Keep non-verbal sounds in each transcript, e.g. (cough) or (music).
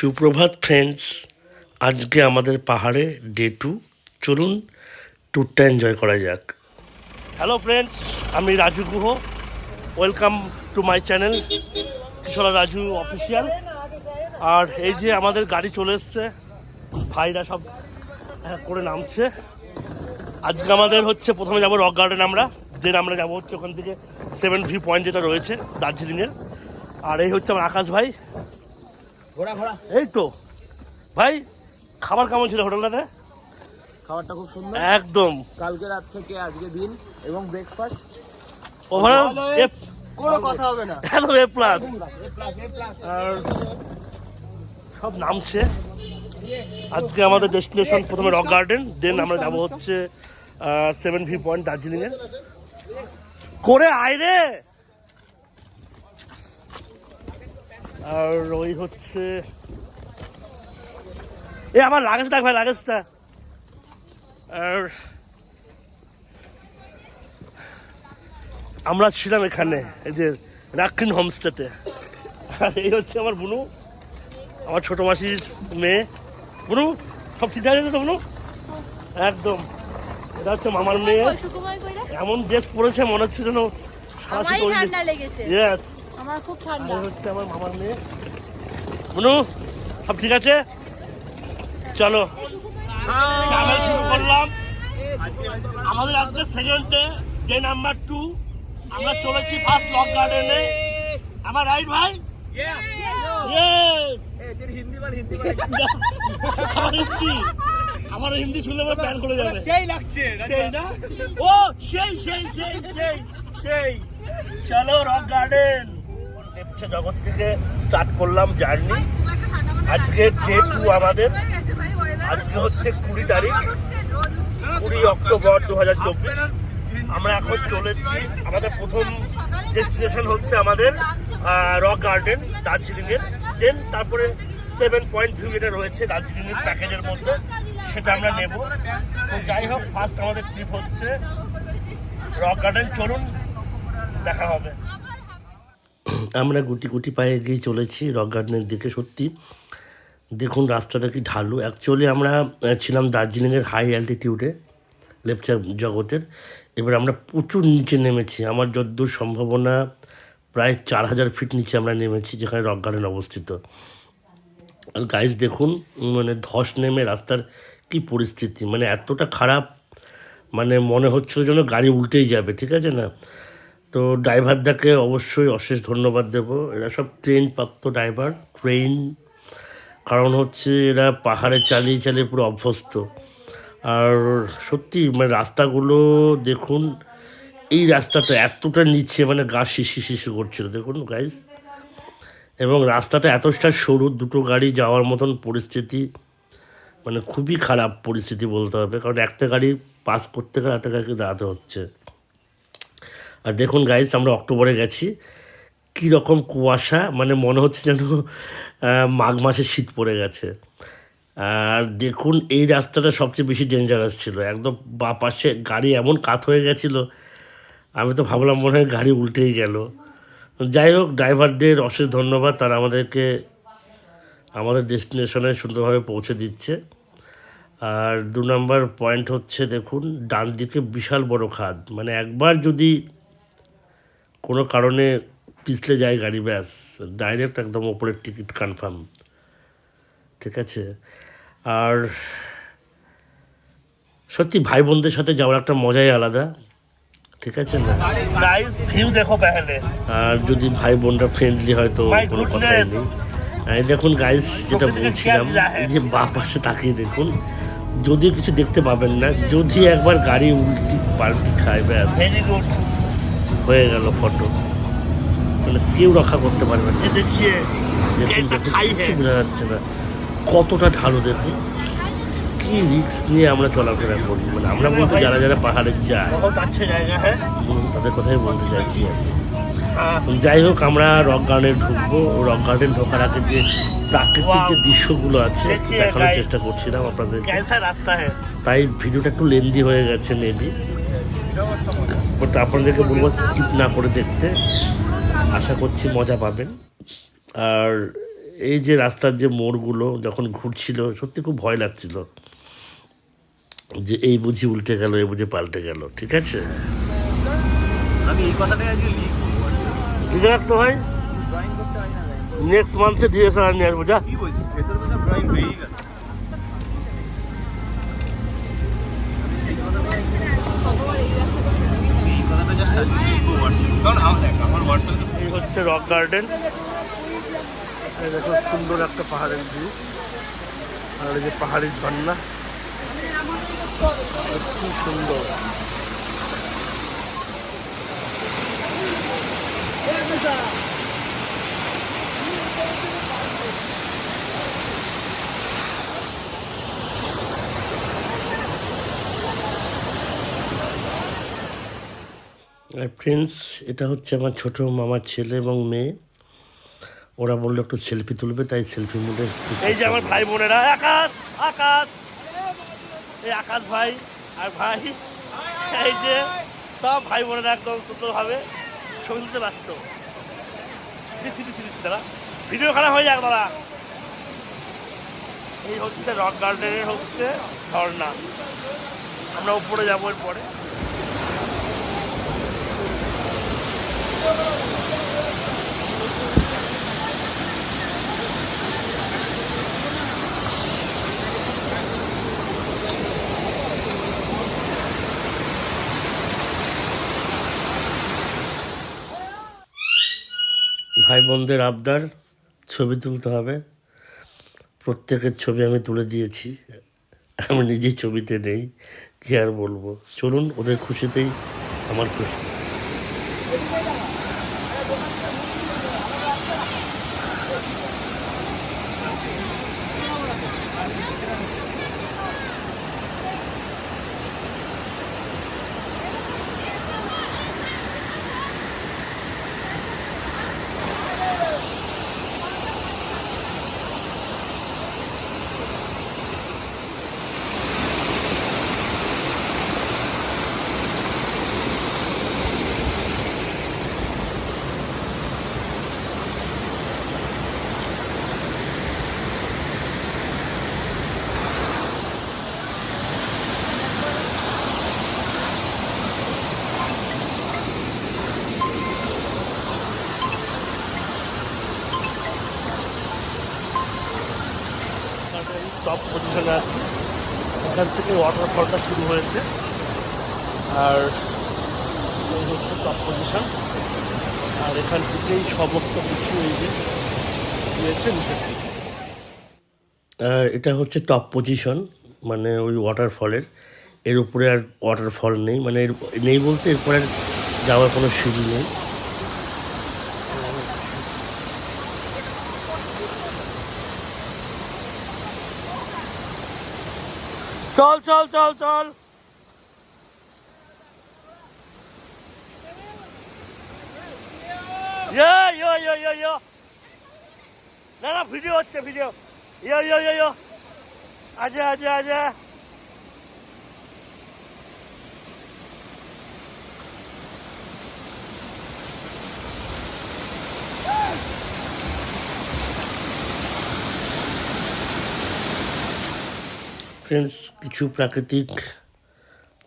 সুপ্রভাত ফ্রেন্ডস আজকে আমাদের পাহাড়ে ডে টু চলুন ট্যুরটা এনজয় করা যাক। হ্যালো ফ্রেন্ডস আমি Raju Guha. Welcome to my channel Kishora Raju official আর এই যে আমাদের গাড়ি চলে এসছে, ভাইরা সব করে নামছে। আজকে আমাদের হচ্ছে প্রথমে যাব রক গার্ডেন আমরা দেন আমরা যাব হচ্ছে ওখান থেকে সেভেন ভি পয়েন্ট যেটা রয়েছে দার্জিলিংয়ের। আর এই হচ্ছে আমার আকাশ ভাই। এই তো। ভাই খাবার কেমন ছিল হোটেলটাতে? খাবারটা খুব সুন্দর। একদম। কালকে রাত থেকে আজকে দিন এবং ব্রেকফাস্ট ওভারঅল এফ কোনো কথা হবে না। একদম এ প্লাস আর সব নামছে। আজকে আমাদের ডেস্টিনেশন প্রথমে রক গার্ডেন দেন আমরা যাব হচ্ছে সেভেন ভি পয়েন্ট দার্জিলিংয়ে। করে আয় রে! আর ওই হচ্ছে এ আমার লাগেজ দেখ ভাই লাগেজটা। আর আমরা ছিলাম এখানে এই যে রাক্ষিন হোমস্টেতে। আর এই হচ্ছে আমার বুনু আমার ছোট মাসির মেয়ে। বুনু সব ঠিক আছে তো বুনু? একদম। এটা হচ্ছে মামার মেয়ে। এমন ড্রেস পরেছে মনে হচ্ছে যেন ঠান্ডা লেগেছে। ইয়েস আমার খুব ঠান্ডা। আর হচ্ছে আমার মামার মেয়ে। বুনু সব ঠিক আছে? চলো। ট্রাভেল শুরু করলাম। আমাদের আজকে second day day number two আমরা চলেছি ফার্স্ট লক গার্ডেনে আমার রাইট ভাই? আমার হিন্দি। আমার হিন্দি শুনলে আমার প্যান করে যাবে। সেই লাগছে সেই না? ও সেই সেই সেই সেই সেই। চলো রক গার্ডেন দেবছে জগৎ থেকে স্টার্ট করলাম জার্নি আজকে ডে টু আমাদের। আজকে হচ্ছে কুড়ি তারিখ। কুড়ি অক্টোবর দু হাজার চব্বিশ আমরা এখন চলেছি। আমাদের প্রথম ডেস্টিনেশন হচ্ছে আমাদের রক গার্ডেন দার্জিলিংয়ের দেন তারপরে সেভেন পয়েন্ট ভিউ যেটা রয়েছে দার্জিলিংয়ের প্যাকেজের মধ্যে। সেটা আমরা নেব। তো যাই হোক ফার্স্ট আমাদের ট্রিপ হচ্ছে রক গার্ডেন চলুন দেখা হবে। আমরা গুটি গুটি পায়ে এগিয়ে চলেছি রক গার্ডেনের দিকে, সত্যি। দেখুন, রাস্তাটা কি ঢালু। অ্যাকচুয়ালি আমরা ছিলাম দার্জিলিংয়ের হাই অ্যালটিটিউডে লেপচার জগতের। এবার আমরা প্রচুর নিচে নেমেছি। আমার যতদূর সম্ভাবনা, প্রায় চার হাজার ফিট নিচে আমরা নেমেছি, যেখানে রক গার্ডেন অবস্থিত। আর গাইজ দেখুন মানে ধস নেমে রাস্তার কি পরিস্থিতি। মানে এতটা খারাপ মানে মনে হচ্ছিল যেন গাড়ি উল্টেই যাবে, ঠিক আছে না? তো ড্রাইভারদাকে অবশ্যই অশেষ ধন্যবাদ দেব। এরা সব ট্রেন প্রাপ্ত ড্রাইভার ট্রেন কারণ হচ্ছে এরা পাহাড়ে চালিয়ে চালিয়ে পুরো অভ্যস্ত। আর সত্যি মানে রাস্তাগুলো দেখুন, এই রাস্তাটা এতটা নিচে মানে গা শিশি শিশি করছিল, দেখুন গাইস এবং রাস্তাটা এতটা সরু, দুটো গাড়ি যাওয়ার মতন পরিস্থিতি মানে খুবই খারাপ পরিস্থিতি বলতে হবে। কারণ একটা গাড়ি পাস করতে গেলে একটা গাড়িকে দাঁড়াতে হচ্ছে। আর দেখুন গাইস আমরা অক্টোবরে গেছি। রকম কুয়াশা মানে মনে হচ্ছে যেন মাঘ মাসে শীত পড়ে গেছে। আর দেখুন, এই রাস্তাটা সবচেয়ে বেশি ডেঞ্জারাস ছিল। একদম বা পাশে গাড়ি এমন কাত হয়ে গেছিল, আমি তো ভাবলাম মনে হয় গাড়ি উল্টেই গেল। যাই হোক ড্রাইভারদের অশেষ ধন্যবাদ, তারা আমাদেরকে, আমাদের ডেস্টিনেশনে সুন্দরভাবে পৌঁছে দিচ্ছে। আর দু নম্বর পয়েন্ট হচ্ছে, দেখুন ডান দিকে বিশাল বড় খাদ। মানে একবার যদি কোনো কারণে পিছলে যায় গাড়ি ব্যাস। ডাইরেক্ট একদম ওপরের টিকিট কনফার্ম ঠিক আছে? আর সত্যি ভাই বোনদের সাথে যাওয়ার একটা মজাই আলাদা। ঠিক আছে না? গাইস ভিউ দেখো পেহলে আর যদি ভাই বোনরা ফ্রেন্ডলি হয় তো কোনো কথাই নেই। এই দেখুন গাইস যেটা বলছিলাম এই যে বা পাশে তাকিয়ে দেখুন যদিও কিছু দেখতে পাবেন না যদি একবার গাড়ি উল্টি পাল্টি খায় ব্যাস। ভেরি গুড হয়ে গেল ফটো। তাহলে কেউ রক্ষা করতে পারবে না। না। কতটা ঢালু দেখুন। কি রিক্স নিয়ে আমরা চলাফেরা করি মানে আমরা বলতে যারা যারা পাহাড়ে যায়। তাদের কথাই বলতে চাইছি যাই হোক আমরা রক গার্ডেন ঢুকবো। রক গার্ডেন ঢোকার আগে যে প্রাকৃতিক যে দৃশ্যগুলো আছে দেখানোর চেষ্টা করছিলাম আপনাদের তাই ভিডিওটা একটু লেন্দি হয়ে গেছে মেবি বাট আপনাদেরকে বলব স্কিপ না করে দেখতে। আশা করছি মজা পাবেন। আর এই যে রাস্তার যে মোড়গুলো যখন ঘুরছিল সত্যি খুব ভয় লাগছিল। যে এই বুঝি উল্টে গেল এই বুঝি পাল্টে গেল ঠিক আছে? আমি এই কথাটাই আজকে লিখব ঠিক ভাই নেক্সট মান্থে ডিএসএলআর নিয়ে আসব যা। কি বলছিস? ভেতরে ড্রয়িং গেল। হচ্ছে রক গার্ডেন দেখো, সুন্দর একটা পাহাড়ের ভিউ আর এই যে পাহাড়ি ঝর্ণা খুব সুন্দর। ফ্রেন্ডস এটা হচ্ছে আমার ছোট মামার ছেলে এবং মেয়ে। ওরা বলল একটু সেলফি তুলবে তাই সেলফি মুডে এই যে আমার ভাই বোনেরা আকাশ আকাশ। এই আকাশ ভাই আর ভাই এই যে সব ভাই বোনেরা একদম সুন্দরভাবে ছবি তুলতে ব্যস্ত। দাদা ভিডিও খারাপ হয়ে যাক দাদা। এই হচ্ছে রক গার্ডেনের হচ্ছে ঝর্ণা। আমরা উপরে যাব এরপরে। ভাই বোনদের আবদার, ছবি তুলতে হবে। প্রত্যেকের ছবি আমি তুলে দিয়েছি। আমি নিজেই ছবিতে নেই, কি আর বলব? চলুন, ওদের খুশিতেই আমার খুশি। টপ এখান থেকে ওয়াটারফলটা শুরু হয়েছে। আর এই হচ্ছে টপ পজিশন আর এখান থেকেই সমস্ত কিছু এই যে দিয়েছে নিচের দিকে। এটা হচ্ছে টপ পজিশন মানে ওই ওয়াটারফলের এর উপরে আর ওয়াটারফল নেই মানে নেই বলতে এরপরে যাওয়ার কোনো সিঁড়ি নেই। চল চল চল চল। ইয়ো ইয়ো ইয়ো ইয়ো ইয়ো। না না, ভিডিও হচ্ছে, ভিডিও। ইয়ো ইয়ো ইয়ো ইয়ো। আজে, আজা আজা। ফ্রেন্ডস কিছু প্রাকৃতিক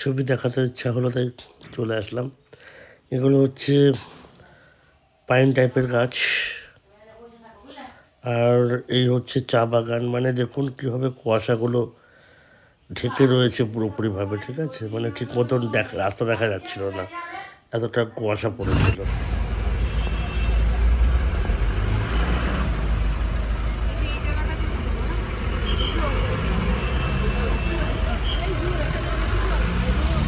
ছবি দেখাতে ইচ্ছা হলো, তাই চলে আসলাম। এগুলো হচ্ছে পাইন টাইপের গাছ। আর এই হচ্ছে চা বাগান। মানে দেখুন কীভাবে কুয়াশাগুলো ঢেকে রয়েছে পুরোপুরিভাবে, ঠিক আছে? মানে ঠিক মতন দেখা, রাস্তা দেখা যাচ্ছিল না। এতটা কুয়াশা পড়েছিল জুটে জু জু আমার কথা হলো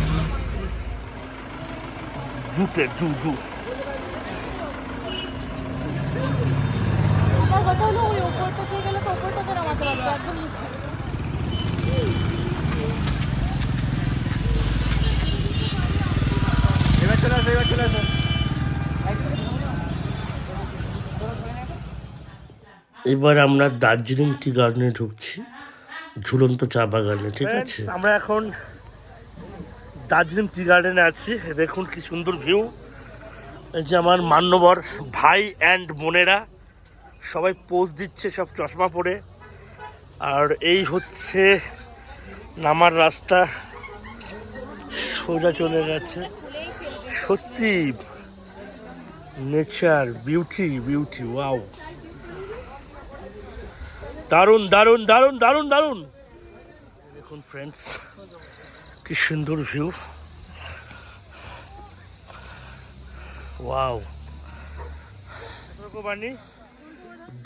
ওই ওপরটা থেকে গেলে তো ওপরটা তো পারবে একদম এবার চলে আসো এবার চলে আসো এবার আমরা দার্জিলিং টি গার্ডেনে ঢুকছি ঝুলন্ত চা বাগানে ঠিক আছে? আমরা এখন দার্জিলিং টি গার্ডেনে আছি। দেখুন কি সুন্দর ভিউ। এই যে আমার মান্যবর ভাই অ্যান্ড বোনেরা, সবাই পোজ দিচ্ছে সব চশমা পরে। আর এই হচ্ছে নামার রাস্তা। সোজা চলে গেছে। সত্যি নেচার বিউটি বিউটি ওয়াও দারুণ দারুণ দারুণ দারুণ দারুণ। দেখুন ফ্রেন্ডস কি সুন্দর ভিউ ওয়াও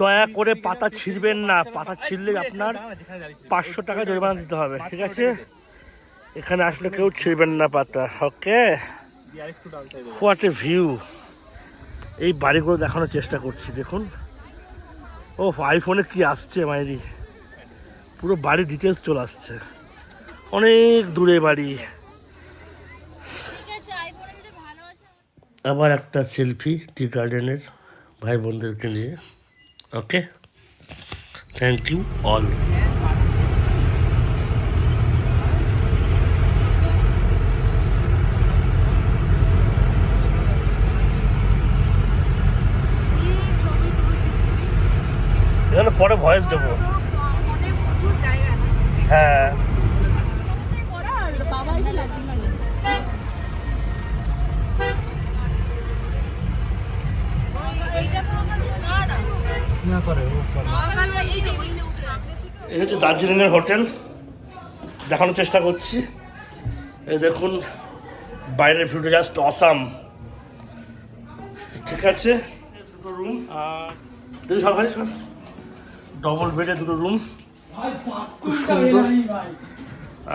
দয়া করে পাতা ছিঁড়বেন না। পাতা ছিঁড়লে আপনার পাঁচশো টাকা জরিমানা দিতে হবে, ঠিক আছে? এখানে আসলে কেউ ছিঁড়বেন না পাতা, ওকে? হোয়াট এ ভিউ এই বাড়িগুলো দেখানোর চেষ্টা করছি, দেখুন। ও আইফোনে কি আসছে, মাইরি? পুরো বাড়ির ডিটেলস চলে আসছে। অনেক দূরে বাড়ি। আবার একটা সেলফি টি গার্ডেনের ভাই বোনদেরকে নিয়ে। ওকে? থ্যাংক ইউ অল এখানে পরে ভয়েস দেবো। হ্যাঁ। দার্জিলিংয়ের হোটেল। দেখানোর চেষ্টা করছি। এই দেখুন, বাইরের ভিউটা জাস্ট অসাম ঠিক আছে। দুটো রুম আর দুটো ভাই ডবল বেডে দুটো রুম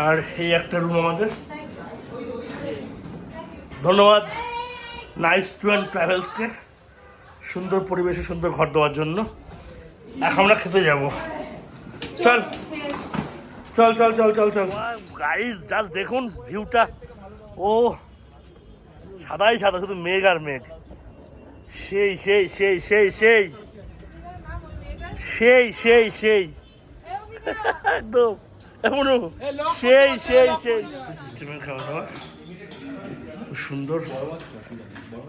আর এই একটা রুম আমাদের। ধন্যবাদ নাইস টু অ্যান্ড ট্রাভেলসকে সুন্দর পরিবেশে সুন্দর ঘর দেওয়ার জন্য। এখন আমরা খেতে যাব। চল। চল চল চল চল চল। গাইজ জাস্ট দেখুন ভিউটা ও সাদাই সাদা শুধু মেঘ আর মেঘ। সেই সেই সেই সেই সেই। সেই সেই সেই। (laughs) একদম। এমনও। সেই সেই সেই। সিস্টেমের খাওয়া দাওয়া সুন্দর।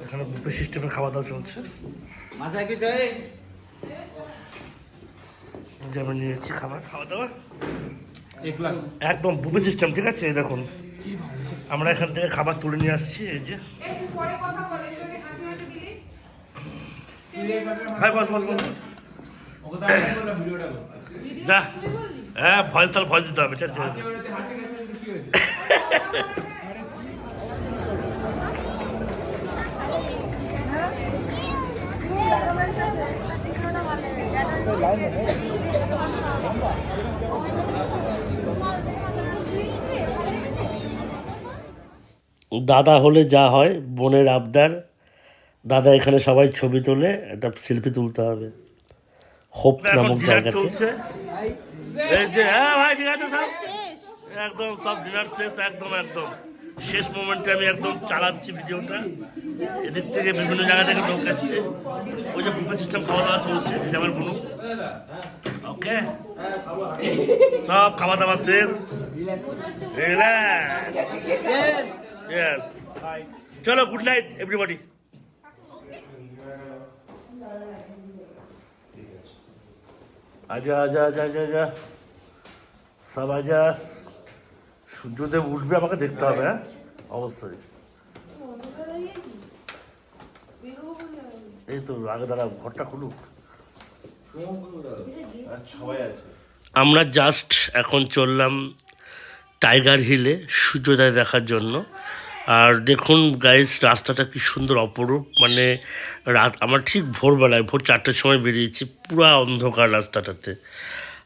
এখানে বুফে সিস্টেমের খাওয়া দাওয়া চলছে। যেমন নিয়েছি খাবার। খাওয়া দাওয়া একদম বুফে সিস্টেম ঠিক আছে? দেখুন আমরা এখান থেকে খাবার তুলে নিয়ে আসছি এই যে। হ্যাঁ বস বস বস। যা। হ্যাঁ ভয়েস তাহলে ভয়েস দিতে হবে চল চল। (laughs) (laughs) (laughs) দাদা হলে যা হয় বোনের আবদার। দাদা এখানে সবাই ছবি তোলে একটা সেলফি তুলতে হবে। হোপ নামক জায়গাতে। হ্যাঁ একদম সব ডিনার শেষ একদম একদম। শেষ মোমেন্টে আমি একদম চালাচ্ছি ভিডিওটা। এদিক থেকে বিভিন্ন জায়গা থেকে লোক এসছে ওই যে বুফে সিস্টেম খাওয়া দাওয়া চলছে যে আমার বোনু ওকে সব খাওয়া দাওয়া শেষ রিল্যাক্স চলো গুড নাইট এভরিবডি আজা আজা আজা আজা আজা সব আজা। সূর্যদেব উঠবে, আমাকে দেখতে হবে হ্যাঁ? অবশ্যই। এই তো, আগে দাঁড়া ঘরটা খুলুক। আমরা জাস্ট এখন চললাম টাইগার হিলে সূর্যোদয় দেখার জন্য। আর দেখুন গাইস রাস্তাটা কি সুন্দর, অপরূপ। মানে রাত, আমরা ঠিক ভোরবেলায়, ভোর চারটের সময় বেরিয়েছি, পুরো অন্ধকার রাস্তাটাতে।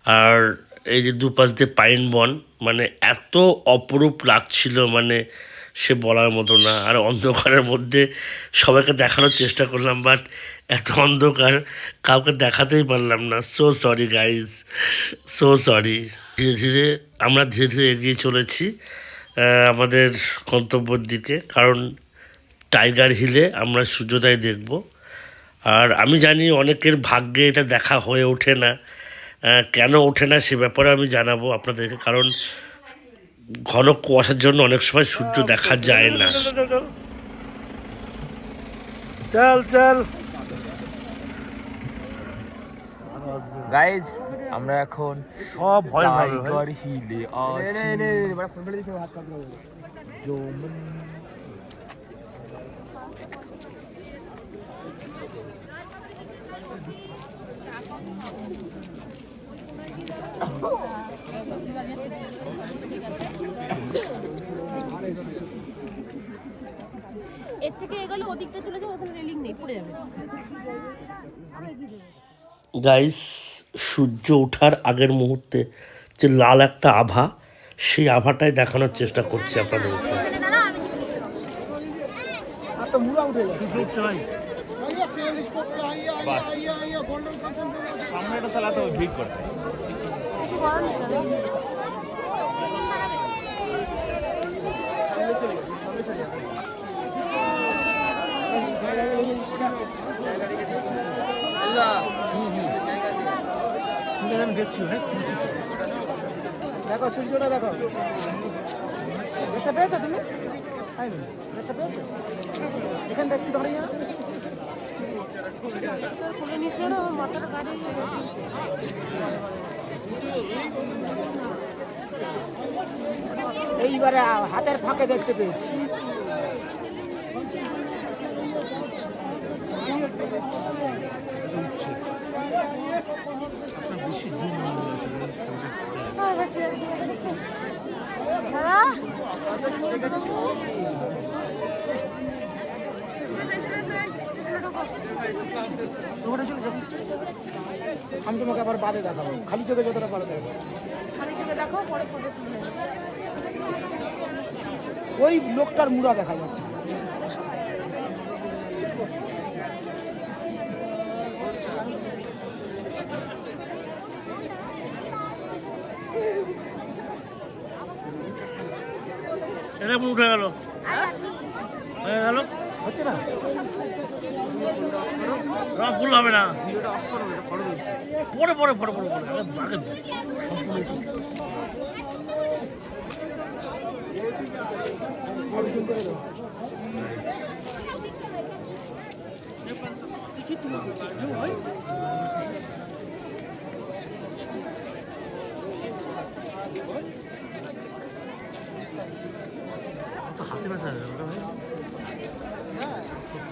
আর এই যে দুপাশ দিয়ে পাইন বন মানে এত অপরূপ লাগছিল মানে সে বলার মতো না। আর অন্ধকারের মধ্যে সবাইকে দেখানোর চেষ্টা করলাম বাট এত অন্ধকার কাউকে দেখাতেই পারলাম না। So sorry guys so sorry ধীরে ধীরে আমরা ধীরে ধীরে এগিয়ে চলেছি আমাদের গন্তব্যের দিকে। কারণ টাইগার হিলে আমরা সূর্যোদয় দেখব। আর আমি জানি অনেকের ভাগ্যে এটা দেখা হয়ে ওঠে না। কেন ওঠে না সে ব্যাপারে আমি জানাব আপনাদেরকে কারণ ঘন কুয়াশার জন্য অনেক সময় সূর্য দেখা যায় না। চল চল। গাইজ আমরা এখন সব ভয় টাইগার হিলে আছি। এর থেকে এগোলে ওদিকটা চলে যাবে ওখানে রেলিং নেই পড়ে যাবে। গাইস সূর্য ওঠার আগের মুহূর্তে যে লাল একটা আভা সেই আভাটাই দেখানোর চেষ্টা করছি আপনাদেরকে সামনে একটা চালাতে হবে ঠিক করতে। দেখো সূর্যটা দেখো। দেখতে পেয়েছ তুমি? দেখতে পেয়েছ? এখানটা একটু দাঁড়িয়ে যাও। খুলে নিস না আমার মাথাটা কাটে এইবারে হাতের ফাঁকে দেখতে পেয়েছি যাও। আমি তোমাকে আবার বাদে দেখাবো। খালি চোখে যতটা পারো দেখো খালি চোখে দেখো পরে ওই লোকটার মুড়া দেখা যাচ্ছে। এটা উঠে গেল। হয়ে গেল? হচ্ছে না? হবে না। পরে পরে পরে পরে পরে। আগে হাতে ব্যথা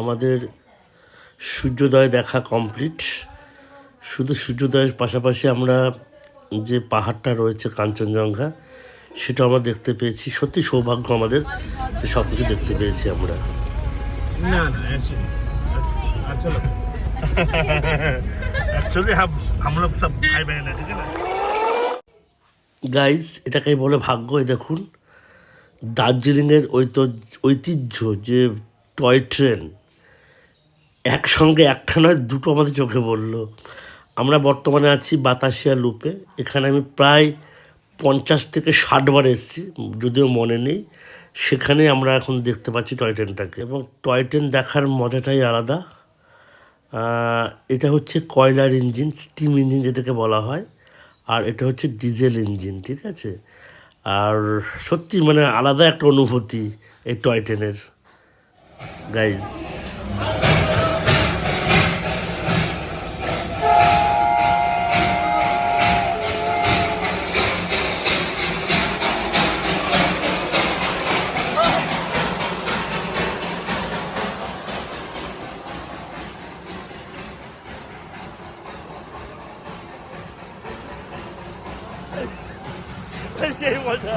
আমাদের সূর্যোদয় দেখা কমপ্লিট শুধু সূর্যোদয়ের পাশাপাশি আমরা যে পাহাড়টা রয়েছে কাঞ্চনজঙ্ঘা সেটা আমরা দেখতে পেয়েছি। সত্যি সৌভাগ্য আমাদের সব কিছু দেখতে পেয়েছি আমরা। না গাইস এটাকে বলে ভাগ্য দেখুন। দার্জিলিংয়ের ঐতিহ্য যে টয় ট্রেন একসঙ্গে একটা নয়, দুটো আমাদের চোখে পড়ল। আমরা বর্তমানে আছি বাতাসিয়া লুপে। এখানে আমি প্রায় পঞ্চাশ থেকে ষাট বার এসেছি, যদিও মনে নেই। সেখানে আমরা এখন দেখতে পাচ্ছি টয় ট্রেনটাকে এবং টয় ট্রেন দেখার মজাটাই আলাদা। এটা হচ্ছে কয়লার ইঞ্জিন স্টিম ইঞ্জিন যেটাকে বলা হয়। আর এটা হচ্ছে ডিজেল ইঞ্জিন ঠিক আছে? আর সত্যি মানে আলাদা একটা অনুভূতি এই টয় ট্রেনের গাইজ সেই মজা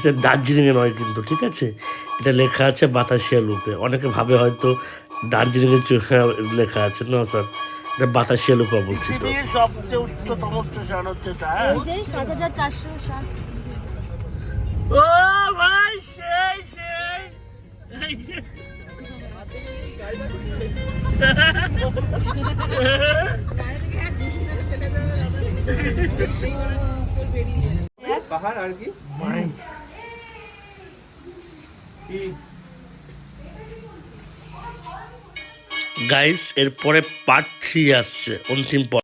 এটা দার্জিলিংয়ে নয় কিন্তু ঠিক আছে? এটা লেখা আছে বাতাসিয়া লুপে। অনেকে ভাবে হয়তো দার্জিলিংয়ের চোখে লেখা আছে। না স্যার এটা বাতাসিয়া লুপে অবস্থিত। সবচেয়ে উচ্চতম স্টেশন হচ্ছে এটা হ্যাঁ? ও ভাই সেই সেই। পাহাড় আর কি? গাইস এরপরে পার্ট থ্রি আসছে অন্তিম